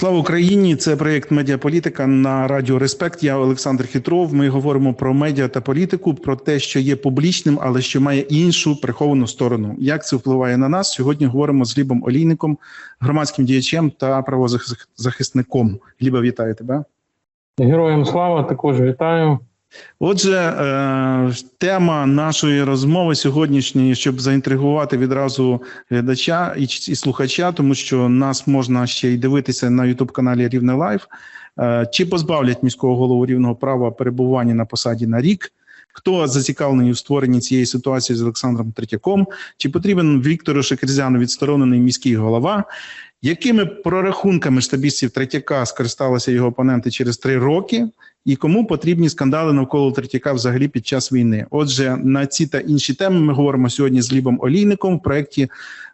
Слава Україні! Це проєкт Медіаполітика на радіо Респект. Я Олександр Хитров. Ми говоримо про медіа та політику, про те, що є публічним, але що має іншу приховану сторону. Як це впливає на нас? Сьогодні говоримо з Глібом Олійником, громадським діячем та правозахисником. Гліба, вітаю тебе. Героям слава також вітаю. Отже, е, тема нашої розмови сьогоднішньої, щоб заінтригувати відразу глядача і, слухача, тому що нас можна ще й дивитися на Ютуб каналі Рівне Лайф. Е, чи позбавлять міського голову рівного права перебування на посаді на рік? Хто зацікавлений у створенні цієї ситуації з Олександром Третьяком? Чи потрібен Віктору Шекерзяну відсторонений міський голова? Якими прорахунками штабістів Третьяка скористалися його опоненти через три роки? І кому потрібні скандали навколо Третьяка взагалі під час війни? Отже, на ці та інші теми ми говоримо сьогодні з Лібом Олійником в проєкті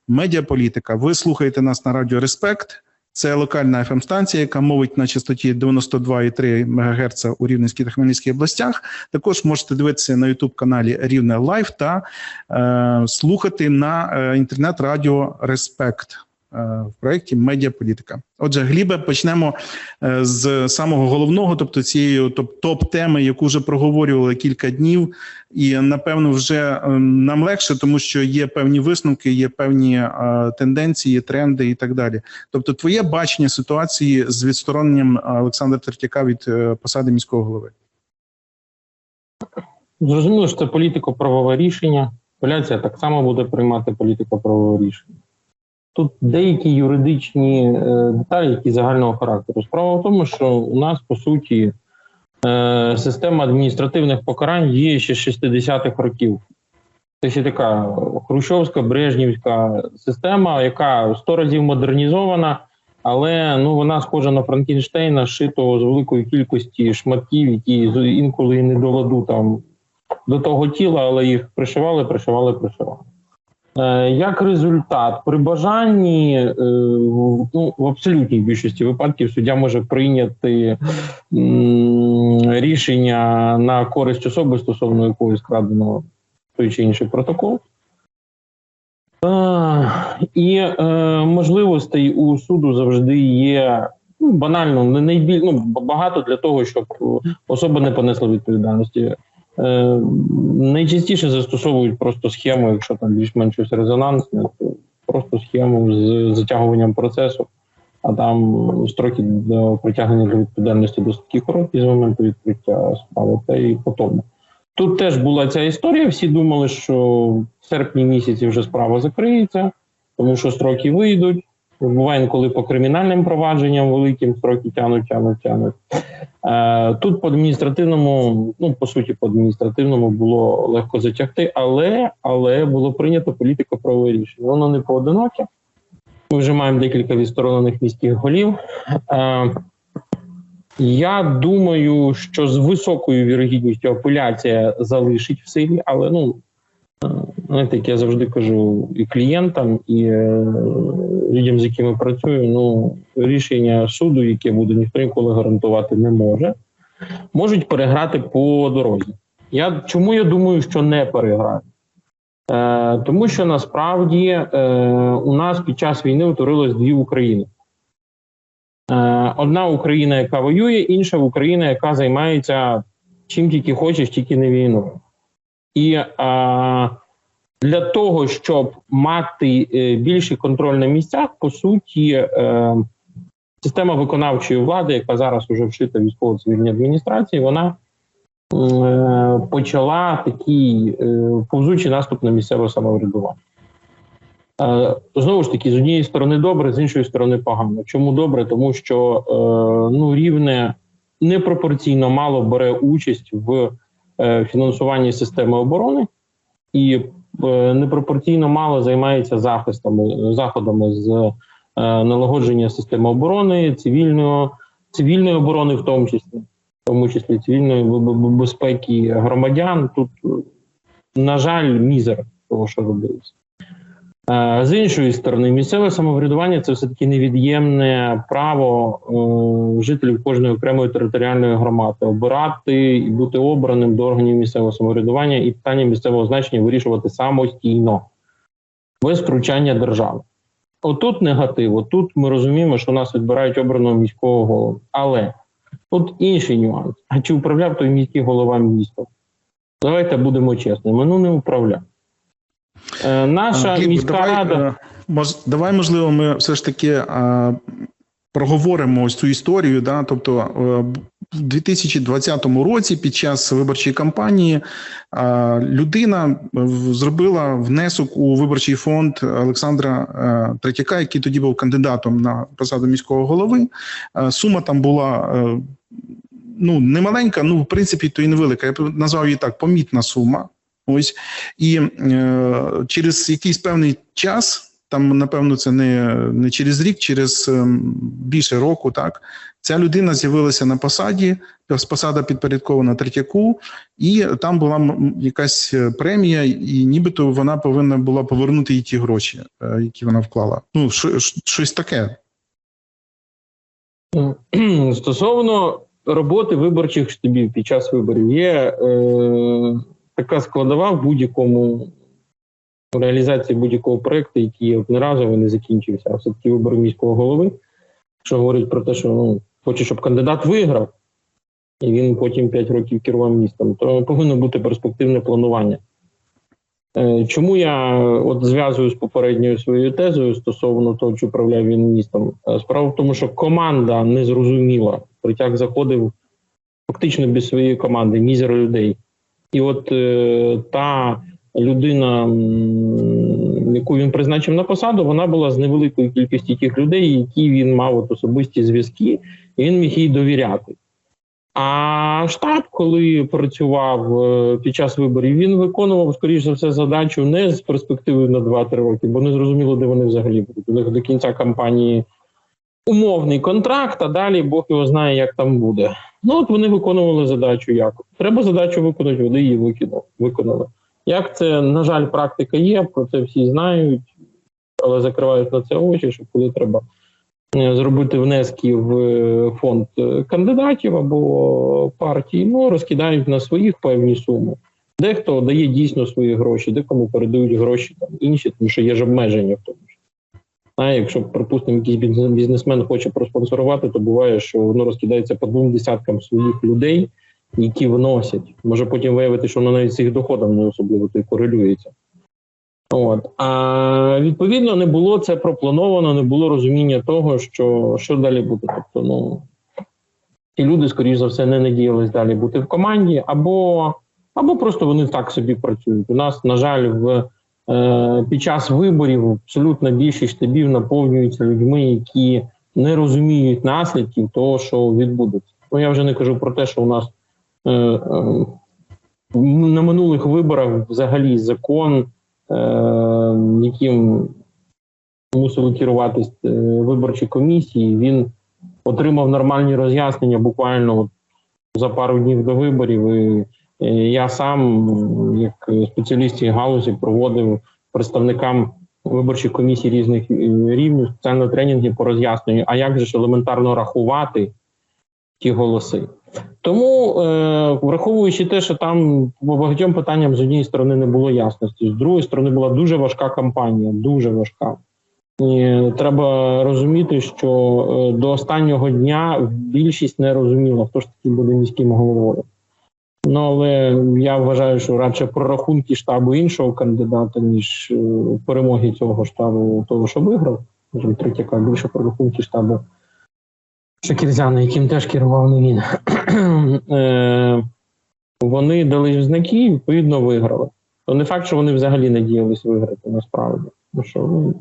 Медіаполітика. Ви слухаєте нас на радіо Респект. Це локальна fm станція яка мовить на частоті 92,3 МГц у Рівненській та Хмельницькій областях. Також можете дивитися на Ютуб каналі Рівне Лайф та е, слухати на е, інтернет-радіо Респект. В проєкті медіаполітика. Отже, Глібе, почнемо з самого головного, тобто цієї топ-теми, яку вже проговорювали кілька днів, і напевно вже нам легше, тому що є певні висновки, є певні тенденції, тренди і так далі. Тобто, твоє бачення ситуації з відстороненням Олександра Тертяка від посади міського голови. Зрозуміло, що це політико-правове рішення. Поляція так само буде приймати політико-правове рішення. Тут деякі юридичні е, деталі, які загального характеру. Справа в тому, що у нас по суті е, система адміністративних покарань є ще з 60-х років. Це ще така хрущовська брежнівська система, яка сто разів модернізована, але ну вона схожа на Франкенштейна, шитого з великої кількості шматків, які інколи не до ладу там до того тіла, але їх пришивали, пришивали, пришивали. Як результат, при бажанні ну, в абсолютній більшості випадків суддя може прийняти рішення на користь особи стосовно якої скрадено той чи інший протокол. І можливостей у суду завжди є ну, банально не найбіль, ну, багато для того, щоб особа не понесла відповідальності. Е, найчастіше застосовують просто схему, якщо там більш-менш щось резонансне, то просто схему з затягуванням процесу, а там строки до притягнення до відповідальності досить короткі з моменту відкриття справи, та і по. Тут теж була ця історія. Всі думали, що в серпні місяці вже справа закриється, тому що строки вийдуть. Буває інколи по кримінальним провадженням великим строки тянуть, тянуть, тянуть. Е, тут по адміністративному, ну по суті, по адміністративному було легко затягти, але але було прийнято політико правове рішення. Воно не поодиноке. Ми вже маємо декілька відсторонених міських голів. Е, я думаю, що з високою вірогідністю апеляція залишить в силі, але ну Знаєте, як я завжди кажу і клієнтам, і е, людям, з якими працюю, ну рішення суду, яке буде ніхто ніколи гарантувати не може, можуть переграти по дорозі. Я чому я думаю, що не переграють? Е, Тому що насправді е, у нас під час війни утворилось дві України. Е, Одна Україна, яка воює, інша Україна, яка займається чим тільки хочеш, тільки не війною. І а, для того, щоб мати е, більший контроль на місцях, по суті, е, система виконавчої влади, яка зараз вже вшита військово-цивільній адміністрації, вона е, почала такий е, повзучий наступ на місцеве самоврядування. Е, знову ж таки, з однієї сторони добре, з іншої сторони погано. Чому добре? Тому що е, ну рівне непропорційно мало бере участь в. Е, фінансуванні системи оборони і е, непропорційно мало займається захистами заходами з е, налагодження системи оборони, цивільної цивільної оборони, в тому числі, в тому числі цивільної безпеки громадян. Тут, на жаль, мізер того, що робилось. З іншої сторони, місцеве самоврядування це все таки невід'ємне право е, жителів кожної окремої територіальної громади обирати і бути обраним до органів місцевого самоврядування і питання місцевого значення вирішувати самостійно без втручання держави. отут негатив, отут ми розуміємо, що нас відбирають обраного міського голову. Але тут інший нюанс. А чи управляв той міський голова містом? Давайте будемо чесними. Ну не управляв. Е, наша Гліб, міська давай, рада. е, мож- давай, можливо, ми все ж таки е, проговоримо ось цю історію. Да? Тобто, в 2020 році, під час виборчої кампанії, е, людина зробила внесок у виборчий фонд Олександра Третяка, який тоді був кандидатом на посаду міського голови. Е, Сума там була. Ну, не маленька, ну в принципі, то і невелика. Я б назвав її так: помітна сума. Ось і е, через якийсь певний час, там напевно, це не, не через рік, через ем, більше року, так ця людина з'явилася на посаді, посада підпорядкована Третьяку, і там була якась е, премія, і нібито вона повинна була повернути їй ті гроші, е, які вона вклала. Ну, що- що- щось таке. Стосовно роботи виборчих штабів під час виборів, є е, така складова в будь-якому реалізації будь-якого проєкту, який одноразово не закінчився, а все-таки вибори міського голови, що говорить про те, що ну, хоче, щоб кандидат виграв, і він потім 5 років керував містом, то повинно бути перспективне планування. Е, Чому я от зв'язую з попередньою своєю тезою стосовно того, чи управляв він містом? Е, Справа в тому, що команда не зрозуміла. Притяг заходив фактично без своєї команди, мізер людей. І от е, та людина, яку він призначив на посаду, вона була з невеликої кількості тих людей, які він мав от особисті зв'язки, і він міг їй довіряти. А штаб, коли працював е, під час виборів, він виконував, скоріш за все, задачу не з перспективою на 2-3 роки, бо не зрозуміло, де вони взагалі будуть. До кінця кампанії умовний контракт, а далі Бог його знає, як там буде. Ну от вони виконували задачу як. Треба задачу виконати, вони її виконали. Як це, на жаль, практика є, про це всі знають, але закривають на це очі, що коли треба е, зробити внески в е, фонд е, кандидатів або партій, ну розкидають на своїх певні суми. Дехто дає дійсно свої гроші, декому передають гроші там інші, тому що є ж обмеження в тому. А якщо, припустимо, якийсь бізнесмен хоче проспонсорувати, то буває, що воно розкидається по двом десяткам своїх людей, які вносять. Може потім виявити, що воно навіть з їх доходом не особливо то й корелюється. От. А відповідно не було це проплановано, не було розуміння того, що, що далі буде. Тобто, ну ті люди, скоріш за все, не надіялись далі бути в команді, або, або просто вони так собі працюють. У нас, на жаль, в під час виборів абсолютна більшість штабів наповнюються людьми, які не розуміють наслідків того, що відбудеться. Ну я вже не кажу про те, що у нас е, е, на минулих виборах взагалі закон, е, яким мусили керуватись е, виборчі комісії, він отримав нормальні роз'яснення буквально за пару днів до виборів. І е, я сам, як спеціаліст цієї галузі, проводив представникам виборчих комісій різних е, рівнів спеціально тренінги по роз'ясненню, а як же ж елементарно рахувати ті голоси. Тому, е, враховуючи те, що там по багатьом питанням з однієї сторони не було ясності, з другої сторони була дуже важка кампанія, дуже важка. І треба розуміти, що е, до останнього дня більшість не розуміла, хто ж таки буде міським головою. Ну але я вважаю, що радше прорахунки штабу іншого кандидата, ніж е, перемоги цього штабу, того, що виграв, скажімо, Третяка, більше прорахунки штабу Шакірзяна, яким теж керував не він. Е, Вони дали знаки і відповідно виграли. То не факт, що вони взагалі надіялись виграти насправді. Ну, що, ну,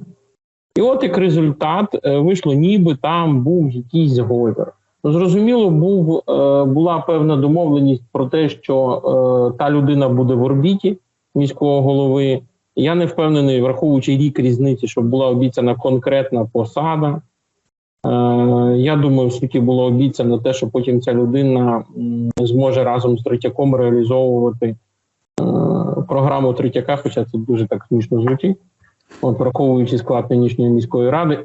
і от як результат е, вийшло, ніби там був якийсь зговір. Зрозуміло, був, е, була певна домовленість про те, що е, та людина буде в орбіті міського голови. Я не впевнений, враховуючи рік різниці, щоб була обіцяна конкретна посада. Е, я думаю, все таки було обіцяно те, що потім ця людина зможе разом з Третьяком реалізовувати програму Третьяка, хоча це дуже так смішно звучить, от, враховуючи склад нинішньої міської ради.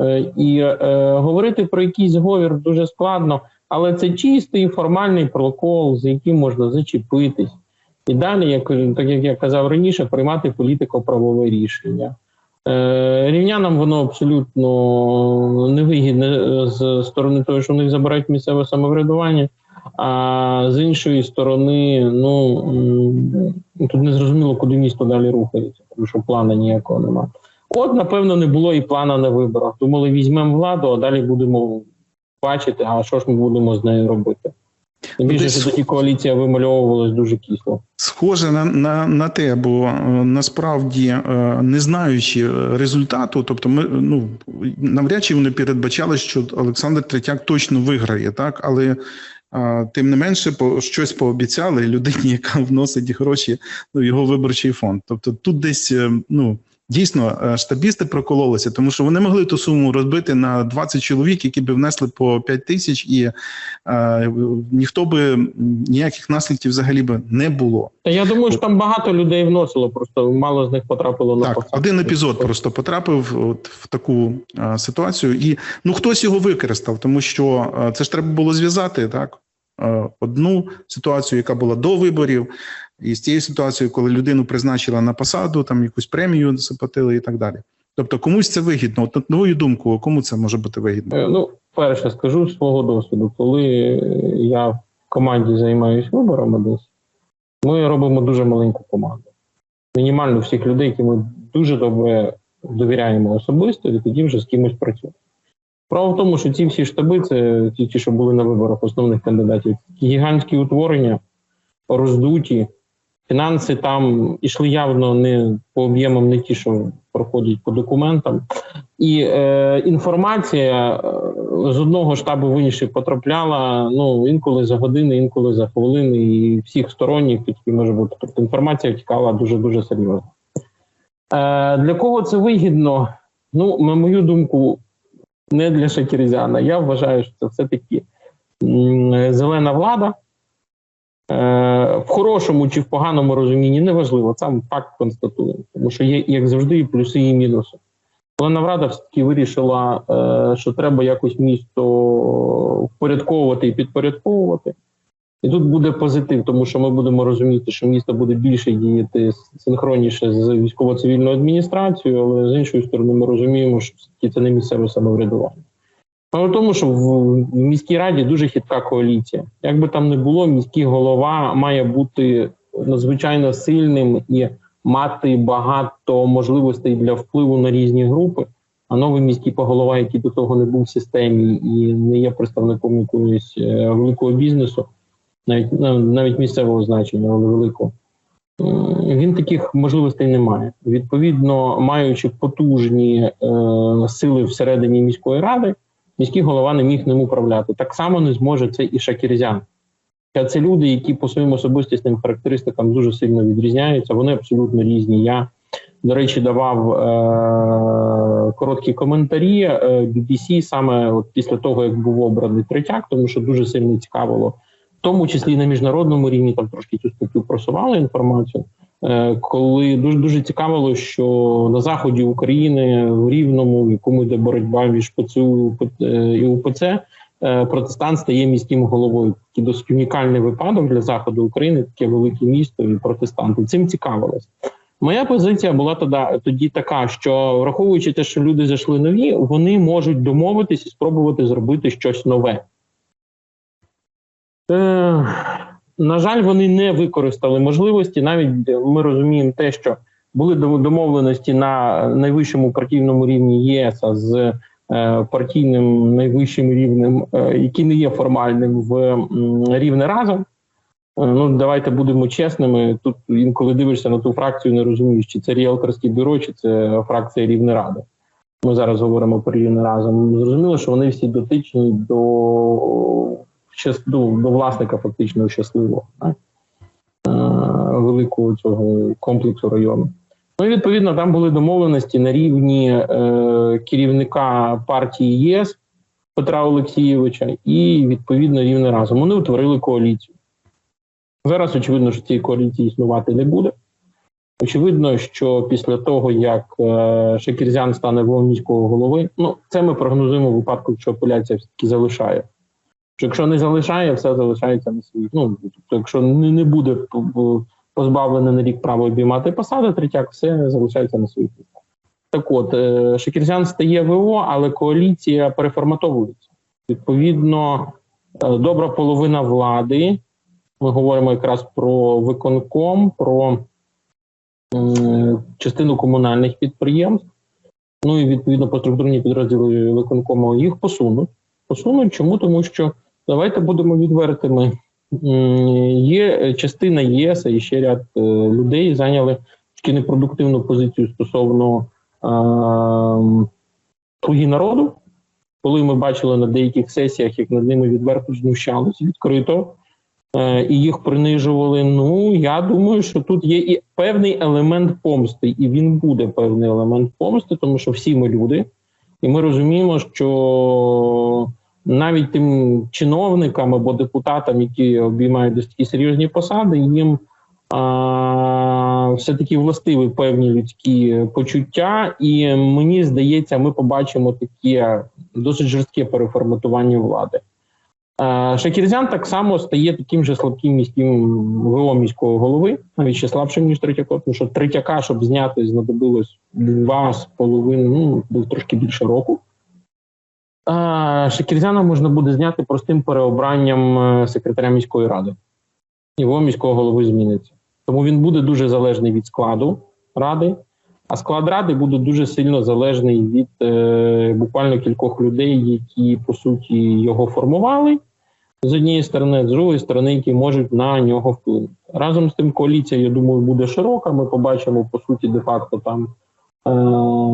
Е, І е, говорити про якийсь зговір дуже складно, але це чистий формальний прокол, за яким можна зачепитись. І далі, як, так як я казав раніше, приймати політико-правове рішення. Е, Рівнянам воно абсолютно невигідне з сторони того, що в них забирають місцеве самоврядування. А з іншої сторони, ну тут не зрозуміло, куди місто далі рухається, тому що плану ніякого немає. От, напевно, не було і плана на виборах. Думали, візьмемо владу, а далі будемо бачити, а що ж ми будемо з нею робити. Тим більше, що тоді коаліція вимальовувалась дуже кисло. Схоже на, на, на те, бо е, насправді, е, не знаючи е, результату, тобто ми ну навряд чи вони передбачали, що Олександр Третяк точно виграє, так але тим не менше, по щось пообіцяли людині, яка вносить гроші ну, в його виборчий фонд. Тобто тут десь ну. Дійсно, е, штабісти прокололися, тому що вони могли ту суму розбити на 20 чоловік, які б внесли по 5 тисяч, і е, ніхто би ніяких наслідків взагалі би не було. Та я думаю, що там багато людей вносило, просто мало з них потрапило на Так, один епізод просто потрапив от в таку а, ситуацію, і ну хтось його використав, тому що а, це ж треба було зв'язати так. А, Одну ситуацію, яка була до виборів, і з тією ситуацією, коли людину призначила на посаду, там якусь премію заплатили і так далі. Тобто комусь це вигідно. От на думку, кому це може бути вигідно? Е, Ну, перше, скажу свого досвіду, коли я в команді займаюся виборами десь, ми робимо дуже маленьку команду. Мінімально всіх людей, які ми дуже добре довіряємо особисто, і тоді вже з кимось працюємо. Справа в тому, що ці всі штаби, це ті, ті, що були на виборах основних кандидатів, гігантські утворення, роздуті, фінанси там ішли явно не по об'ємам, не ті, що проходять по документам. І е, інформація е, з одного штабу в інший потрапляла ну інколи за години, інколи за хвилини, і всіх сторонніх які може бути. Тобто інформація втікала дуже дуже серйозно. Е, для кого це вигідно? Ну, на мою думку, не для Шакірзяна. Я вважаю, що це все-таки зелена влада. Е, в хорошому чи в поганому розумінні неважливо, сам факт констатуємо, тому що є, як завжди, і плюси і мінуси. Зелена влада все-таки вирішила, е, що треба якось місто впорядковувати і підпорядковувати. І тут буде позитив, тому що ми будемо розуміти, що місто буде більше діяти синхронніше з військово-цивільною адміністрацією, але з іншої сторони, ми розуміємо, що це не місцеве самоврядування. В тому, що в в міській раді дуже хитка коаліція. Як би там не було, міський голова має бути надзвичайно сильним і мати багато можливостей для впливу на різні групи. А новий міський поголова, який до того не був в системі і не є представником якогось е, великого бізнесу, навіть ну, навіть місцевого значення, але великого. Він таких можливостей не має. Відповідно, маючи потужні е, сили всередині міської ради, міський голова не міг ним управляти. Так само не зможе це і Шакірзян. Це люди, які по своїм особистісним характеристикам дуже сильно відрізняються. Вони абсолютно різні. Я, до речі, давав е- короткі коментарі е- BBC саме от після того, як був обраний третяк, тому що дуже сильно цікавило, тому числі і на міжнародному рівні там трошки цю статтю просували інформацію. Е, коли дуже дуже цікавило, що на заході України в Рівному, в якому йде боротьба між ПЦУ е, і УПЦ, е, протестант стає міським головою. Такий досить унікальний випадок для заходу України, таке велике місто і протестанти. Цим цікавилось. Моя позиція була тоді, тоді така, що враховуючи те, що люди зайшли нові, вони можуть домовитись і спробувати зробити щось нове. Е, на жаль, вони не використали можливості. Навіть ми розуміємо те, що були домовленості на найвищому партійному рівні ЄС з е, партійним найвищим рівнем, е, який не є формальним в рівне разом. Е, Ну, давайте будемо чесними. Тут інколи дивишся на ту фракцію, не розумієш, чи це ріелторське бюро, чи це фракція Рівне Ради. Ми зараз говоримо про рівне разом. Зрозуміло, що вони всі дотичні до, до, до власника фактично щасливого так? Е, великого цього комплексу району. Ну і відповідно там були домовленості на рівні е, керівника партії ЄС Петра Олексійовича і відповідно рівне разом. Вони утворили коаліцію. Зараз очевидно, що цієї коаліції існувати не буде. Очевидно, що після того, як е, Шакірзян стане міського голови, ну це ми прогнозуємо в випадку, якщо апеляція все-таки залишає. Що якщо не залишає, все залишається на своїх. Ну тобто, якщо не, не буде позбавлений на рік права обіймати посади, третяк, все залишається на своїх місцях. Так от, е, Шакірзян стає ВО, але коаліція переформатовується. Відповідно, е, добра половина влади. Ми говоримо якраз про виконком, про частину комунальних підприємств. Ну і відповідно по структурні підрозділи виконкому їх посунуть. Посунуть чому? Тому що давайте будемо відвертими. Є частина ЄС і ще ряд е, людей зайняли таки непродуктивну позицію стосовно е, слуги народу, коли ми бачили на деяких сесіях, як над ними відверто знущалися відкрито е, і їх принижували. Ну я думаю, що тут є і певний елемент помсти, і він буде певний елемент помсти, тому що всі ми люди, і ми розуміємо, що навіть тим чиновникам або депутатам, які обіймають досить такі серйозні посади, їм а, все-таки властиві певні людські почуття, і мені здається, ми побачимо таке досить жорстке переформатування влади. Шакірзян так само стає таким же слабким міським ВО міського голови, навіть ще слабшим, ніж Третьяко, тому що Третяка, щоб зняти, знадобилось два з половиною, ну, був трошки більше року. Шакірзяна можна буде зняти простим переобранням е, секретаря міської ради. Його міського голови зміниться. Тому він буде дуже залежний від складу ради, а склад ради буде дуже сильно залежний від е, буквально кількох людей, які по суті його формували з однієї сторони, з другої сторони, які можуть на нього вплинути. Разом з тим, коаліція, я думаю, буде широка. Ми побачимо по суті де-факто там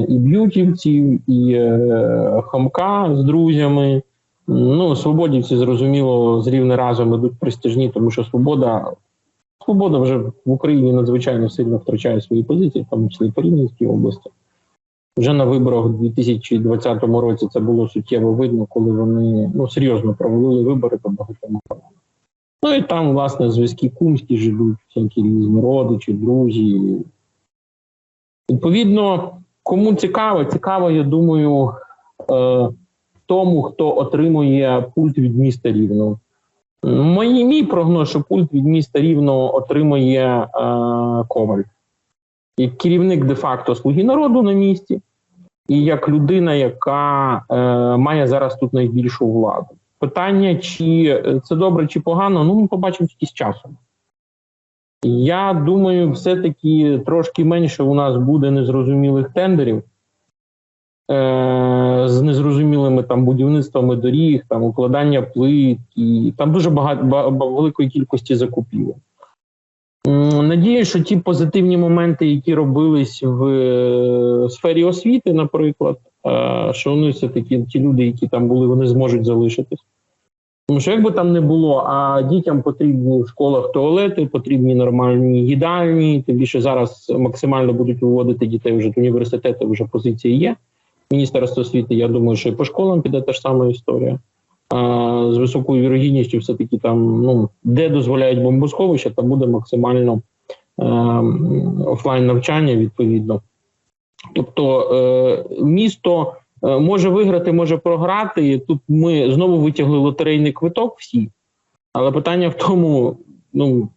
і б'ютівців, і е, хамка з друзями. Ну, свободівці, зрозуміло, з рівне разом ідуть престижні, тому що свобода Свобода вже в Україні надзвичайно сильно втрачає свої позиції, в тому числі по Рівненській області. Вже на виборах у 2020 році це було суттєво видно, коли вони ну, серйозно провалили вибори по багатьом округам. Ну і там, власне, зв'язки кумські живуть, всякі різні родичі, друзі. Відповідно, кому цікаво, цікаво, я думаю, е, тому, хто отримує пульт від міста Рівного. Мій, мій прогноз, що пульт від міста рівно отримує е, Коваль як керівник де-факто слуги народу на місці, і як людина, яка е, має зараз тут найбільшу владу. Питання, чи це добре, чи погано, ну ми побачимо тільки з часом. Я думаю, все-таки трошки менше у нас буде незрозумілих тендерів е, з незрозумілими там будівництвами доріг, там укладання плит, і там дуже багато ба- ба- великої кількості закупівель. Надію, що ті позитивні моменти, які робились в е, сфері освіти, наприклад, е, що вони все таки ті люди, які там були, вони зможуть залишитись. Тому що як би там не було, а дітям потрібні в школах туалети, потрібні нормальні їдальні. Тим більше зараз максимально будуть виводити дітей вже до університету, вже позиції є. Міністерство освіти, я думаю, що і по школам піде та ж сама історія. А, з високою вірогідністю, все-таки там, ну, де дозволяють бомбосховища, там буде максимально е, офлайн навчання відповідно. Тобто е, місто може виграти, може програти. Тут ми знову витягли лотерейний квиток всі, але питання в тому, ну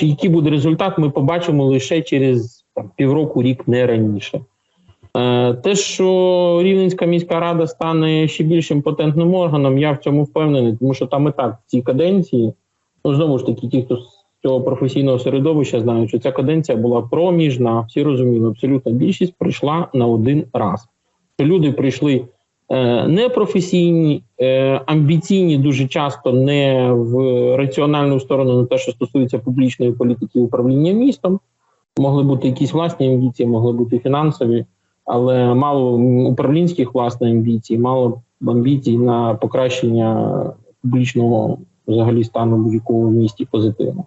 який буде результат, ми побачимо лише через півроку, рік, не раніше. Е, Те, що Рівненська міська рада стане ще більш імпотентним органом, я в цьому впевнений, тому що там і так в цій каденції, ну знову ж таки, ті, хто з цього професійного середовища знають, що ця каденція була проміжна, всі розуміли, абсолютна більшість прийшла на один раз. Що люди прийшли е, непрофесійні, е, амбіційні, дуже часто не в раціональну сторону, не те, що стосується публічної політики управління містом. Могли бути якісь власні амбіції, могли бути фінансові але мало управлінських власне амбіцій, мало амбіцій на покращення публічного взагалі стану будь-якого в місті позитивно.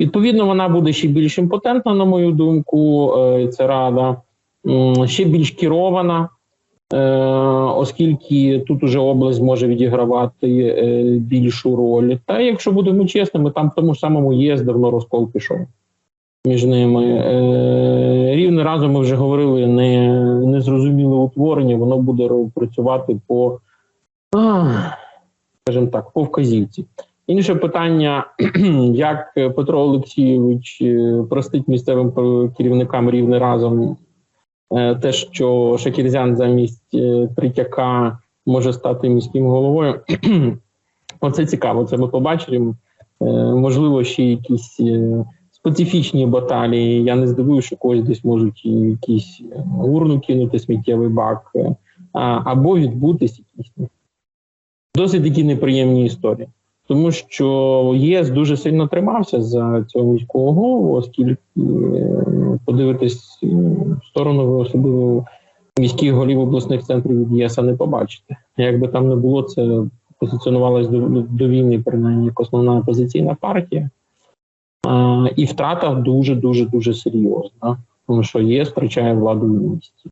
Відповідно, вона буде ще більш імпотентна, на мою думку, е, ця рада, ще більш керована, оскільки тут уже область може відігравати е, більшу роль. Та якщо будемо чесними, там в тому ж самому ЄС давно розкол пішов між ними. Е, Рівне разом ми вже говорили, не, незрозуміле утворення, воно буде працювати по, скажімо так, по вказівці. Інше питання, як Петро Олексійович е, простить місцевим е, керівникам рівне разом Е, те, що Шакірзян замість е, Третяка може стати міським головою. Оце цікаво. Це ми побачимо. Е, можливо, ще якісь е, специфічні баталії. Я не здивуюся, що когось десь можуть якісь е, урну кинути сміттєвий бак, е, або відбутись якісь ну, досить такі неприємні історії. Тому що ЄС дуже сильно тримався за цього міського голову, оскільки е, подивитись е, в сторону ви особливо міських голів обласних центрів від ЄС не побачите. Як би там не було, це позиціонувалось до, до війни, принаймні як основна опозиційна партія. І втрата дуже дуже дуже серйозна, тому що ЄС втрачає владу в місті.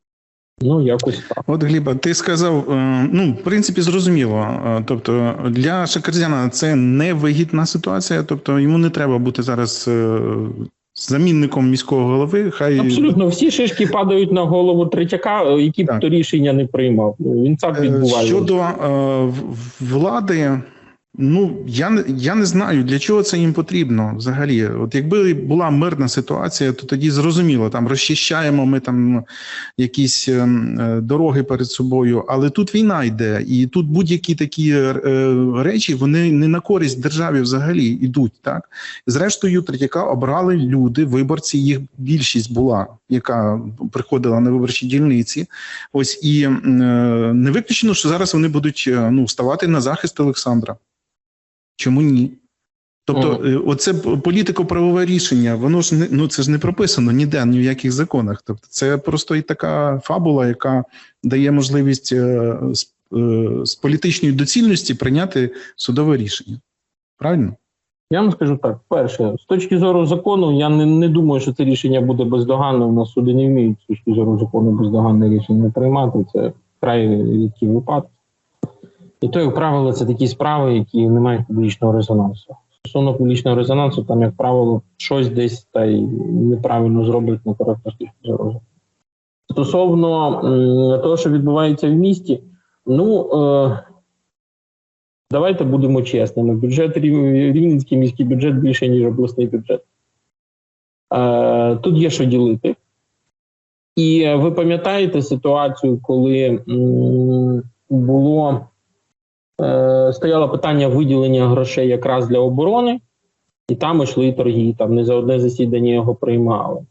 Ну, якось так. От Гліба, ти сказав, е, ну в принципі, зрозуміло. Е, Тобто для Шакарзяна це невигідна ситуація. Тобто йому не треба бути зараз е, замінником міського голови. Хай Абсолютно всі шишки падають на голову третяка, які б то рішення не приймав. Ну, Він сам відбуває. щодо влади. Ну я не я не знаю для чого це їм потрібно взагалі. От якби була мирна ситуація, то тоді зрозуміло, там розчищаємо ми там якісь е, е, дороги перед собою. Але тут війна йде, і тут будь-які такі е, речі вони не на користь державі взагалі йдуть. Так зрештою, Третяка обрали люди, виборці. Їх більшість була, яка приходила на виборчі дільниці. Ось і не виключено, що зараз вони будуть ну ставати на захист Олександра. Чому ні? Тобто, е, оце політико-правове рішення, воно ж не ну це ж не прописано ніде, ні в яких законах. Тобто, це просто і така фабула, яка дає можливість е, з, е, з політичної доцільності прийняти судове рішення. Правильно? Я вам скажу так: перше, з точки зору закону, я не, не думаю, що це рішення буде бездоганним. У нас суди не вміють з точки зору закону бездоганне рішення приймати. Це вкрай рідкі випадки. І то, як правило, це такі справи, які не мають публічного резонансу. Стосовно публічного резонансу, там, як правило, щось десь та й неправильно зроблять некоректно з точки зору. Стосовно того, що відбувається в місті, ну е, давайте будемо чесними. Бюджет Рівненський міський бюджет більше, ніж обласний бюджет. Е, тут є що ділити. І ви пам'ятаєте ситуацію, коли м, було стояло питання виділення грошей якраз для оборони, і там йшли торги, там не за одне засідання його приймали.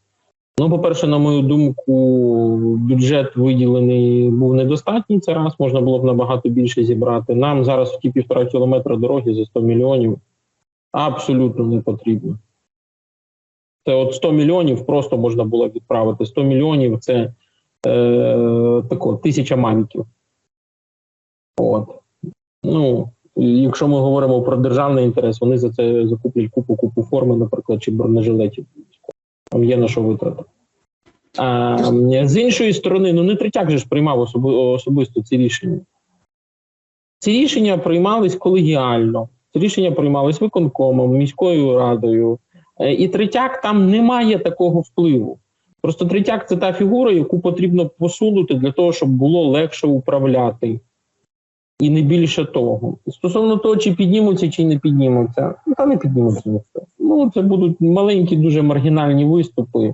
Ну, по-перше, на мою думку, бюджет виділений був недостатній. Це раз можна було б набагато більше зібрати. Нам зараз ті півтора кілометра дороги за 100 мільйонів абсолютно не потрібно. Це от 100 мільйонів просто можна було відправити. 100 мільйонів це е, тако, тисяча маміків. От. Ну, якщо ми говоримо про державний інтерес, вони за це закуплять купу купу форми, наприклад, чи бронежилетів. Там є на що витратити. А, з іншої сторони, ну не третяк же ж приймав особи, особисто ці рішення. Ці рішення приймались колегіально. Ці рішення приймались виконкомом, міською радою. Е, І третяк там не має такого впливу. Просто третяк це та фігура, яку потрібно посунути для того, щоб було легше управляти. І не більше того. Стосовно того, чи піднімуться, чи не піднімуться, ну та не піднімуться ніхто. Ну, це будуть маленькі, дуже маргінальні виступи.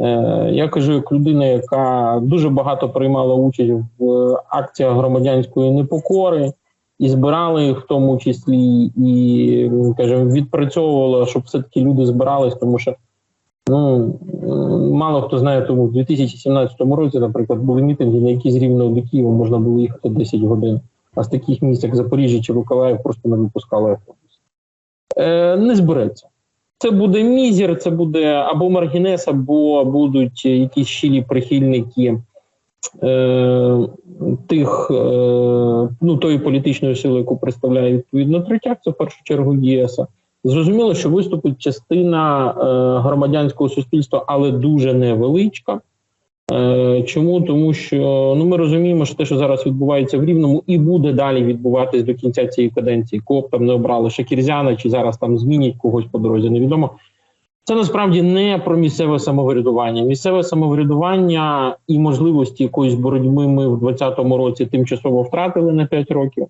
Е, я кажу, як людина, яка дуже багато приймала участь в е, акціях громадянської непокори, і збирали їх в тому числі, і кажемо, відпрацьовувала, щоб все-таки люди збирались, тому що ну мало хто знає, тому в 2017 році, наприклад, були мітинги, на які з Рівного до Києва можна було їхати 10 годин. А з таких місць, як Запоріжжя чи Миколаїв, просто не випускали автобус. Е, не збереться. Це буде мізер, це буде або маргінес, або будуть якісь щирі прихильники е, тих, е, ну, тої політичної сили, яку представляє відповідно третяк, це в першу чергу ЄС. Зрозуміло, що виступить частина е, громадянського суспільства, але дуже невеличка. Е, Чому? Тому що ну ми розуміємо, що те, що зараз відбувається в Рівному, і буде далі відбуватись до кінця цієї каденції. Кого б там не обрали Шакірзяна, чи зараз там змінять когось по дорозі, невідомо. Це насправді не про місцеве самоврядування. Місцеве самоврядування і можливості якоїсь боротьби ми в 2020 році тимчасово втратили на 5 років.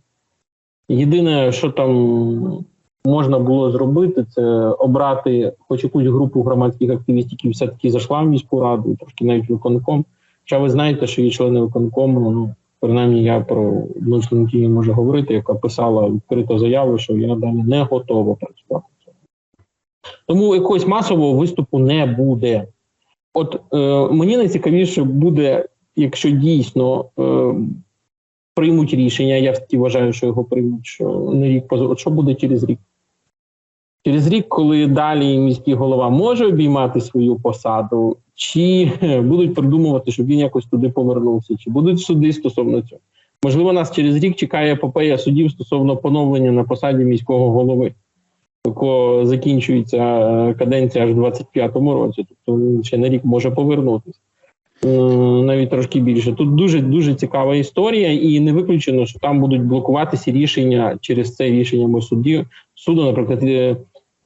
Єдине, що там можна було зробити, це обрати хоч якусь групу громадських активістів, які все-таки зайшла в міську раду, трошки навіть виконком, Хоча ви знаєте, що є члени виконкому, ну принаймні я про одну членкиню можу говорити, яка писала відкрито заяву, що я далі не готова працювати. Тому якогось масового виступу не буде. От е, мені найцікавіше буде, якщо дійсно е, приймуть рішення, я вважаю, що його приймуть, що не рік От що буде через рік? Через рік, коли далі міський голова може обіймати свою посаду, чи будуть придумувати, щоб він якось туди повернувся, чи будуть суди стосовно цього. Можливо, нас через рік чекає епопея судів стосовно поновлення на посаді міського голови, якого закінчується е, каденція аж в 25-му році, тобто він ще на рік може повернутися. Е, Навіть трошки більше. Тут дуже дуже цікава історія, і не виключено, що там будуть блокуватися рішення через це рішеннями судів суду, наприклад, е,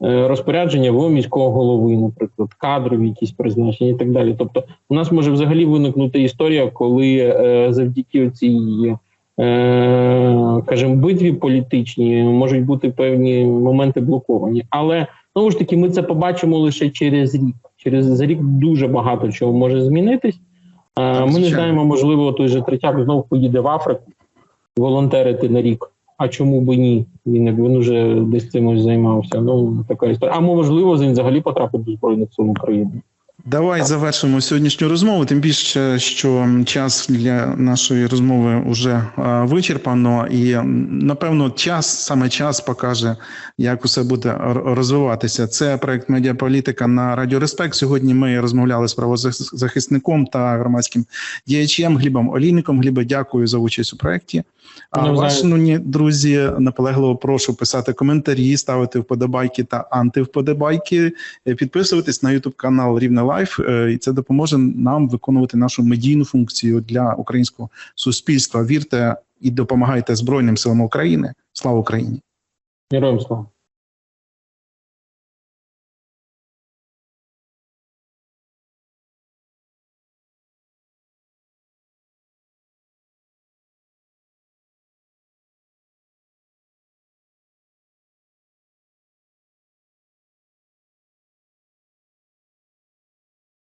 е, розпорядження в міського голови, наприклад, кадрові якісь призначення і так далі. Тобто, у нас може взагалі виникнути історія, коли завдяки цій, е, битві політичній можуть бути певні моменти блоковані. Але знову ж таки, ми це побачимо лише через рік. Через за рік дуже багато чого може змінитись. Ми не знаємо, можливо, той же третяк знову поїде в Африку волонтерити на рік. А чому би ні? Він якби він уже десь цим займався. Ну така історія. А можливо, він взагалі потрапить до збройних сил України. Давай завершимо сьогоднішню розмову. Тим більше, що час для нашої розмови вже вичерпано, і напевно, час саме час покаже, як усе буде розвиватися. Це проект медіаполітика на Радіо Респект. Сьогодні ми розмовляли з правозахисником та громадським діячем Глібом Олійником. Глібе, дякую за участь у проекті. А Навзаєм. вас, шановні друзі, наполегливо прошу писати коментарі, ставити вподобайки та антивподобайки, підписуватись на YouTube канал Рівне Лайф, е, і це допоможе нам виконувати нашу медійну функцію для українського суспільства. Вірте і допомагайте Збройним силам України. Слава Україні! Героям слава.